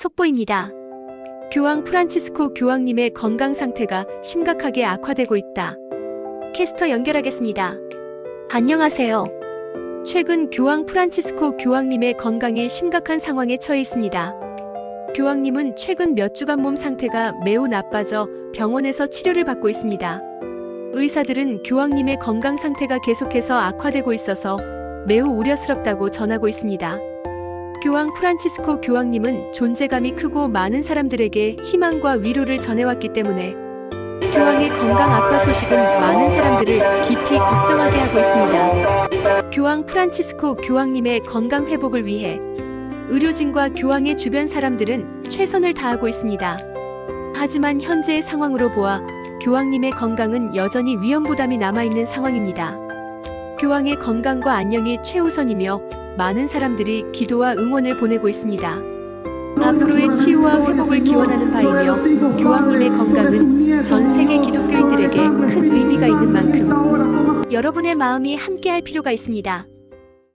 속보입니다. 교황 프란치스코 교황님의 건강 상태가 심각하게 악화되고 있다. 캐스터 연결하겠습니다. 안녕하세요. 최근 교황 프란치스코 교황님의 건강이 심각한 상황에 처해 있습니다. 교황님은 최근 몇 주간 몸 상태가 매우 나빠져 병원에서 치료를 받고 있습니다. 의사들은 교황님의 건강 상태가 계속해서 악화되고 있어서 매우 우려스럽다고 전하고 있습니다. 교황 프란치스코 교황님은 존재감이 크고 많은 사람들에게 희망과 위로를 전해왔기 때문에 교황의 건강 악화 소식은 많은 사람들을 깊이 걱정하게 하고 있습니다. 교황 프란치스코 교황님의 건강 회복을 위해 의료진과 교황의 주변 사람들은 최선을 다하고 있습니다. 하지만 현재의 상황으로 보아 교황님의 건강은 여전히 위험 부담이 남아있는 상황입니다. 교황의 건강과 안녕이 최우선이며 많은 사람들이 기도와 응원을 보내고 있습니다. 앞으로의 치유와 회복을 기원하는 바이며 교황님의 건강은 전 세계 기독교인들에게 큰 의미가 있는 만큼 여러분의 마음이 함께할 필요가 있습니다.